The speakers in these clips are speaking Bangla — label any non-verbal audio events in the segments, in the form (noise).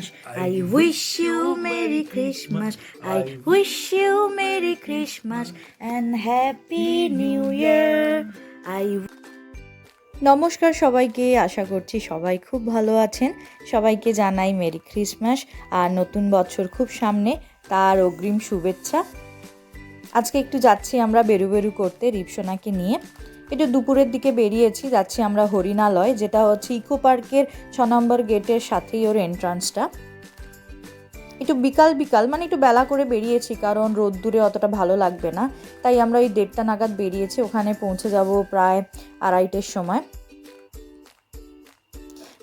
Christmas. I wish you Merry Christmas. I wish you Merry Christmas and Happy New Year. I নমস্কার সবাইকে আশা করছি সবাই খুব ভালো আছেন। সবাইকে জানাই মেরি ক্রিসমাস আর নতুন বছর খুব সামনে। তার অগ্রিম শুভেচ্ছা। আজকে একটু যাচ্ছি আমরা বেরু বেরু করতে রিপসোনাকে নিয়ে। একটু দুপুরের দিকে বেরিয়েছি, যাচ্ছি আমরা হরিণালয়, যেটা হচ্ছে ইকো পার্কের ছ নম্বর গেটের সাথেই ওর এন্ট্রান্সটা একটু বিকাল বিকাল মানে একটু বেলা করে বেরিয়েছি, কারণ রোদ্দুরে অতটা ভালো লাগবে না। তাই আমরা ওই দেড়টা নাগাদ বেরিয়েছি, ওখানে পৌঁছে যাব প্রায় আড়াইটের সময়।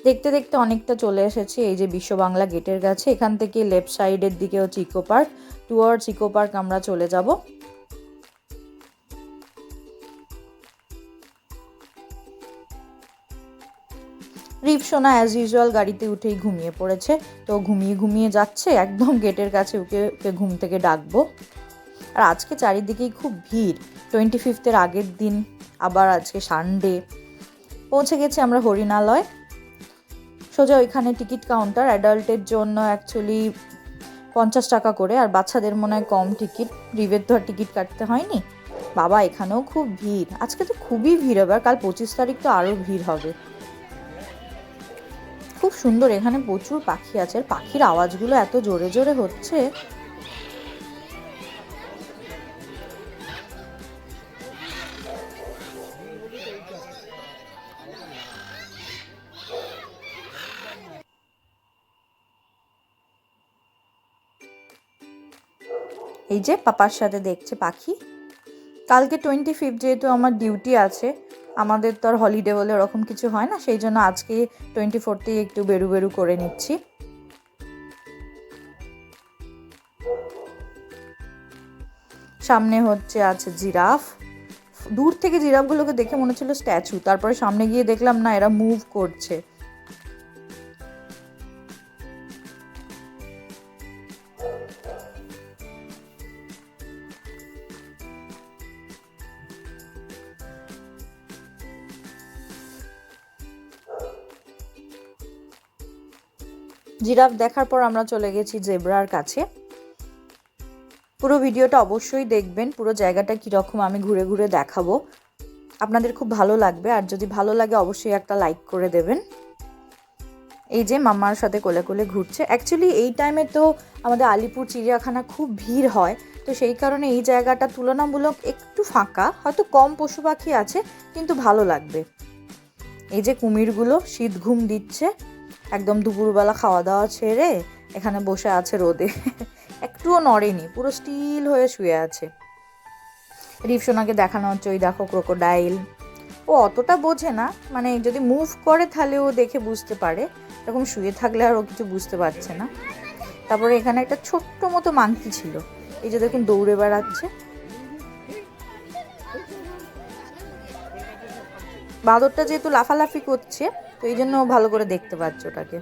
দেখতে দেখতে অনেকটা চলে এসেছি, এই যে বিশ্ব বাংলা গেটের কাছে। এখান থেকে লেফট সাইডের দিকে হচ্ছে eco park towards eco park আমরা চলে যাব। রিপসোনা অ্যাজ ইউজুয়াল গাড়িতে উঠেই ঘুমিয়ে পড়েছে। তো ঘুমিয়ে ঘুমিয়ে যাচ্ছে, একদম গেটের কাছে ওকে ওকে ঘুম থেকে ডাকবো। আর আজকে চারিদিকেই খুব ভিড়। টোয়েন্টি ফিফথের আগের দিন, আবার আজকে সানডে পৌঁছে গেছি আমরা হরিণালয়। সোজা ওইখানে টিকিট কাউন্টার অ্যাডাল্টের জন্য অ্যাকচুয়ালি পঞ্চাশ টাকা করে, আর বাচ্চাদের মনে হয় কম টিকিট। রিভের আর টিকিট কাটতে হয়নি। বাবা, এখানেও খুব ভিড়। আজকে তো খুবই ভিড় হবে আর কাল পঁচিশ তারিখ তো আরও ভিড় হবে। খুব সুন্দর, এখানে প্রচুর পাখি আছে পাখির আওয়াজগুলো এত জোরে জোরে হচ্ছে। এই যে পাপার সাথে দেখছে পাখি। কালকে টোয়েন্টি ফিফথ যেহেতু আমার ডিউটি আছে আমাদের তো আর হলিডে বলে ওরকম কিছু হয় না, সেই জন্য আজকে টোয়েন্টি ফোরতেই একটু বেরু বেরু করে নিচ্ছি। সামনে হচ্ছে আছে জিরাফ। দূর থেকে জিরাফগুলোকে দেখে মনে হচ্ছিল স্ট্যাচু তারপরে সামনে গিয়ে দেখলাম না এরা মুভ করছে। জিরাফ দেখার পর আমরা চলে গেছি জেব্রার কাছে। পুরো ভিডিওটা অবশ্যই দেখবেন, পুরো জায়গাটা কীরকম আমি ঘুরে ঘুরে দেখাবো। আপনাদের খুব ভালো লাগবে, আর যদি ভালো লাগে অবশ্যই একটা লাইক করে দেবেন। এই যে মামার সাথে কোলে কোলে ঘুরছে। অ্যাকচুয়ালি এই টাইমে তো আমাদের আলিপুর চিড়িয়াখানা খুব ভিড় হয়, তো সেই কারণে এই জায়গাটা তুলনামূলক একটু ফাঁকা। হয়তো কম পশু পাখি আছে, কিন্তু ভালো লাগবে। এই যে কুমিরগুলো শীত ঘুম দিচ্ছে। একদম দুপুরবেলা খাওয়া দাওয়া ছেড়ে এখানে বসে আছে রোদে। (laughs) একটুও নড়েনি, পুরো স্টিল হয়ে শুয়ে আছে। রিপসোনাকে দেখানো হচ্ছে, ওই দেখো ক্রোকোডাইল। ও অতটা বোঝে না মানে যদি মুভ করে তাহলে ও দেখে বুঝতে পারে। এরকম শুয়ে থাকলে আর ও কিছু বুঝতে পারছে না। তারপরে এখানে একটা ছোট্ট মতো মাংকি ছিল। এই যে দেখুন দৌড়ে বেড়াচ্ছে। বাঁদরটা যেহেতু লাফালাফি করছে তো এই জন্য ভালো করে দেখতে পাচ্ছ ওটাকে।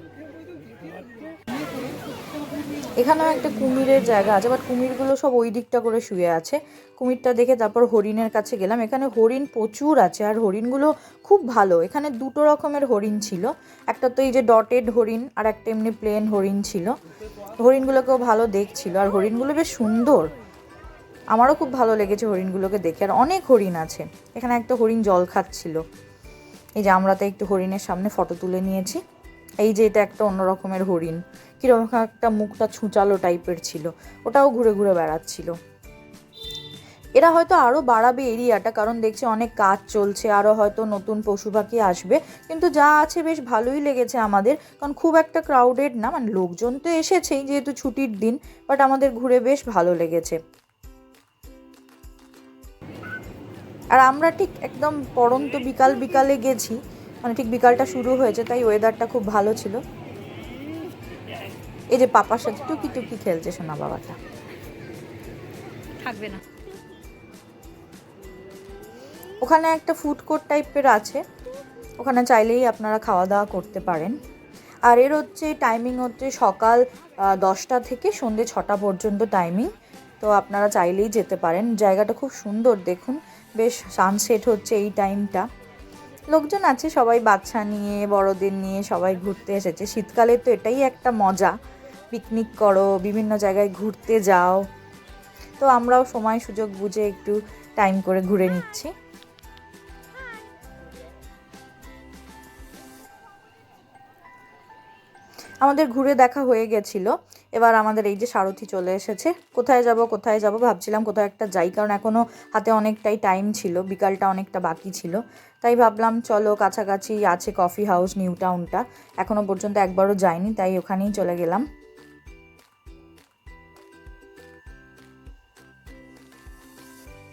এখানেও একটা কুমিরের জায়গা আছে বাট কুমিরগুলো সব ওই দিকটা করে শুয়ে আছে। কুমিরটা দেখে তারপর হরিণের কাছে গেলাম। এখানে হরিণ প্রচুর আছে, আর হরিণগুলো খুব ভালো। এখানে দুটো রকমের হরিণ ছিল। একটা তো এই যে ডটেড হরিণ, আর একটা এমনি প্লেন হরিণ ছিল। হরিণগুলোকেও ভালো দেখছিল, আর হরিণগুলো বেশ সুন্দর। আমারও খুব ভালো লেগেছে হরিণগুলোকে দেখে, আর অনেক হরিণ আছে। এখানে একটা হরিণ জল খাচ্ছিল। এই যে আমরা তো একটু হরিণের সামনে ফটো তুলে নিয়েছি। এই যে এটা একটা অন্য রকমের হরিণ। কীরকম একটা মুখটা ছুঁচালো টাইপের ছিল। ওটাও ঘুরে ঘুরে বেড়াচ্ছিল। এরা হয়তো আরও বাড়াবে এরিয়াটা, কারণ দেখছি অনেক কাজ চলছে আরও হয়তো নতুন পশু পাখি আসবে। কিন্তু যা আছে বেশ ভালোই লেগেছে আমাদের, কারণ খুব একটা ক্রাউডেড না মানে লোকজন তো এসেছেই যেহেতু ছুটির দিন বাট আমাদের ঘুরে বেশ ভালো লেগেছে। আর আমরা ঠিক একদম পড়ন্ত বিকাল বিকালে গেছি মানে ঠিক বিকালটা শুরু হয়েছে তাই ওয়েদারটা খুব ভালো ছিল। এই যে পাপার সাথে টুকি টুকি খেলছে সোনা বাবাটা। থাকবে না। ওখানে একটা ফুড কোর্ট টাইপের আছে ওখানে চাইলেই আপনারা খাওয়া দাওয়া করতে পারেন। আর এর হচ্ছে টাইমিং হচ্ছে সকাল দশটা থেকে সন্ধে ছটা পর্যন্ত টাইমিং তো আপনারা চাইলেই যেতে পারেন। জায়গাটা খুব সুন্দর দেখুন। বেশ সানসেট হচ্ছে এই টাইমটা লোকজন আছে সবাই বাচ্চা নিয়ে, বড়দের নিয়ে সবাই ঘুরতে এসেছে। শীতকালে তো এটাই একটা মজা। পিকনিক করো, বিভিন্ন জায়গায় ঘুরতে যাও। তো আমরাও সময় সুযোগ বুঝে একটু টাইম করে ঘুরে নিচ্ছি। আমাদের ঘুরে দেখা হয়ে গেছিল। এবার আমাদের এই যে সারথি চলে এসেছে। কোথায় যাব কোথায় যাব ভাবছিলাম কোথাও একটা যাই, কারণ এখনও হাতে অনেকটাই টাইম ছিল, বিকালটা অনেকটা বাকি ছিল। তাই ভাবলাম, চলো কাছাকাছি আছে কফি হাউস নিউ টাউনটা এখনও পর্যন্ত একবারও যাইনি, তাই ওখানেই চলে গেলাম।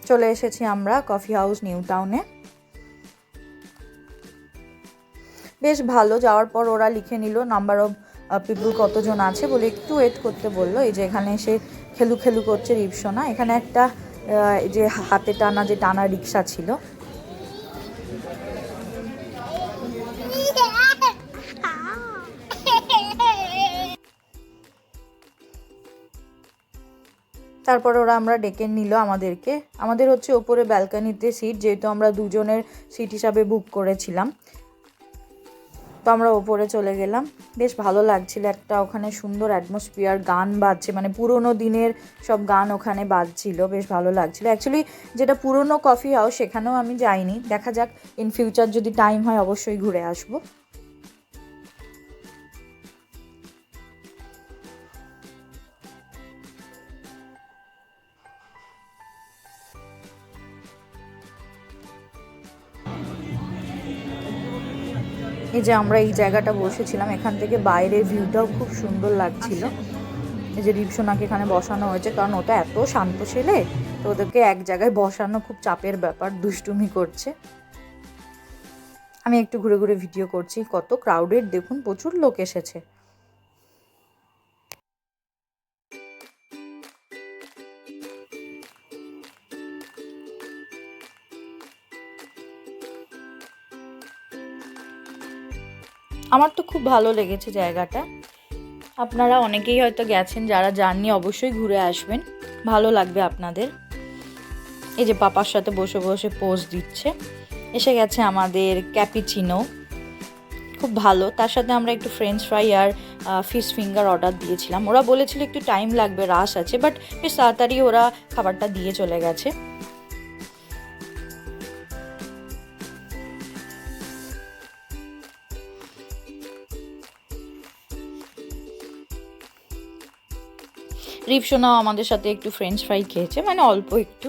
চলে এসেছি আমরা কফি হাউস নিউ টাউনে বেশ ভালো, যাওয়ার পর ওরা লিখে নিল নাম্বার অফ পিপুল কতজন আছে বলে একটু ওয়েট করতে বলল। এই যে এখানে এসে খেলু খেলু করছে রিপসোনা। এখানে একটা যে হাতে টানা যে টানা রিক্সা ছিল। তারপর ওরা আমরা ডেকে নিল আমাদেরকে। আমাদের হচ্ছে ওপরে ব্যালকানিতে সিট যেহেতু আমরা দুজনের সিট হিসাবে বুক করেছিলাম। তো আমরা ওপরে চলে গেলাম। বেশ ভালো লাগছিল একটা ওখানে সুন্দর অ্যাটমসফিয়ার গান বাজছে মানে পুরোনো দিনের সব গান ওখানে বাজছিল, বেশ ভালো লাগছিল। অ্যাকচুয়ালি যেটা পুরোনো কফি হাউস সেখানেও আমি যাইনি। দেখা যাক ইন ফিউচার যদি টাইম হয়, অবশ্যই ঘুরে আসব। এই যে আমরা এই জায়গাটা বসেছিলাম, এখান থেকে বাইরের ভিউটাও খুব সুন্দর লাগছিল। এই যে রিপসোনাকে এখানে বসানো হয়েছে, কারণ ওটা এত শান্ত ছেলে, তো ওদেরকে এক জায়গায় বসানো খুব চাপের ব্যাপার, দুষ্টুমি করছে। আমি একটু ঘুরে ঘুরে ভিডিও করছি, কত ক্রাউডেড দেখুন, প্রচুর লোক এসেছে। আমার তো খুব ভালো লেগেছে জায়গাটা। আপনারা অনেকেই হয়তো গেছেন, যারা যাননি অবশ্যই ঘুরে আসবেন। ভালো লাগবে আপনাদের। এই যে পাপার সাথে বসে বসে পোজ দিচ্ছে। এসে গেছে আমাদের ক্যাপিচিনো খুব ভালো। তার সাথে আমরা একটু ফ্রেঞ্চ ফ্রাই আর ফিশ ফিঙ্গার অর্ডার দিয়েছিলাম। ওরা বলেছিল একটু টাইম লাগবে রাশ আছে বাট বেশ তাড়াতাড়ি ওরা খাবারটা দিয়ে চলে গেছে। রিপসোনাও আমাদের সাথে একটু ফ্রেঞ্চ ফ্রাই খেয়েছে মানে অল্প একটু।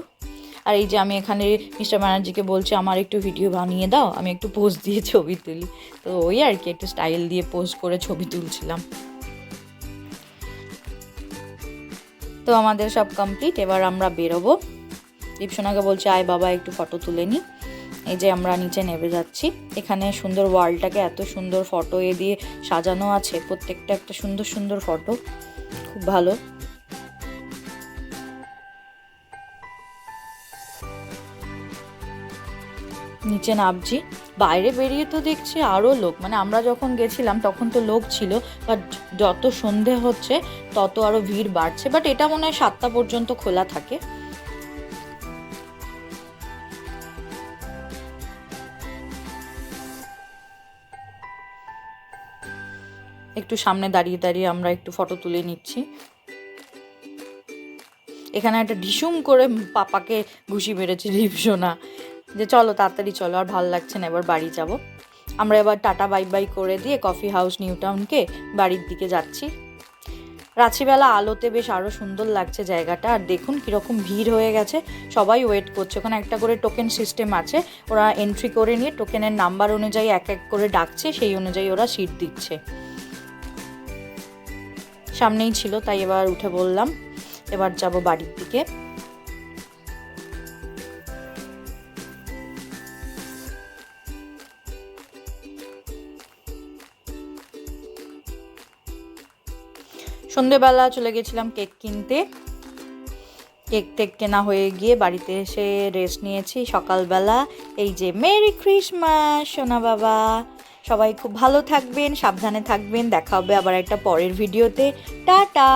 আর এই যে আমি এখানে মিস্টার ব্যানার্জিকে বলছি, আমার একটু ভিডিও বানিয়ে দাও, আমি একটু পোজ দিয়ে ছবি তুলি। তো ওই আর কি, একটু স্টাইল দিয়ে পোজ করে ছবি তুলছিলাম। তো আমাদের সব কমপ্লিট এবার আমরা বেরোবো। দীপসোনাকে বলছে, আয় বাবা, একটু ফটো তুলে নি। এই যে আমরা নিচে নেমে যাচ্ছি। এখানে সুন্দর ওয়ালটাকে এত সুন্দর ফটো এ দিয়ে সাজানো আছে, প্রত্যেকটা একটা সুন্দর সুন্দর ফটো খুব ভালো। নিচে নামছি, বাইরে বেরিয়ে তো দেখছি আরও লোক। মানে আমরা যখন গেছিলাম, তখন তো লোক ছিল বাট যত সন্ধে হচ্ছে, তত আরও ভিড় বাড়ছে। বাট এটা মনে হয় সাতটা পর্যন্ত খোলা থাকে। একটু সামনে দাঁড়িয়ে দাঁড়িয়ে আমরা একটু ফটো তুলে নিচ্ছি। এখানে একটা ঢিসুম করে পাপাকে ঘুষি মেরেছে রিপসোনা যে চলো তাড়াতাড়ি চলো, আর ভালো লাগছে না, এবার বাড়ি যাব। আমরা এবার টাটা, বাই বাই করে দিয়ে কফি হাউস নিউ টাউনকে বাড়ির দিকে যাচ্ছি। রাত্রিবেলা আলোতে বেশ আরও সুন্দর লাগছে জায়গাটা, আর দেখুন কীরকম ভিড় হয়ে গেছে। সবাই ওয়েট করছে, ওখানে একটা করে টোকেন সিস্টেম আছে, ওরা এন্ট্রি করে নিয়ে টোকেনের নাম্বার অনুযায়ী এক এক করে ডাকছে, সেই অনুযায়ী ওরা সিট দিচ্ছে। সামনেই ছিল, তাই এবার উঠে বললাম, এবার যাব বাড়ির দিকে। সন্ধেবেলা চলে গেছিলাম কেক কিনতে। কেক টেক কেনা হয়ে গিয়ে বাড়িতে এসে রেস্ট নিয়েছি সকালবেলা। এই যে মেরি ক্রিসমাস, সোনা বাবা। সবাই খুব ভালো থাকবেন, সাবধানে থাকবেন। দেখা হবে আবার একটা পরের ভিডিওতে টাটা!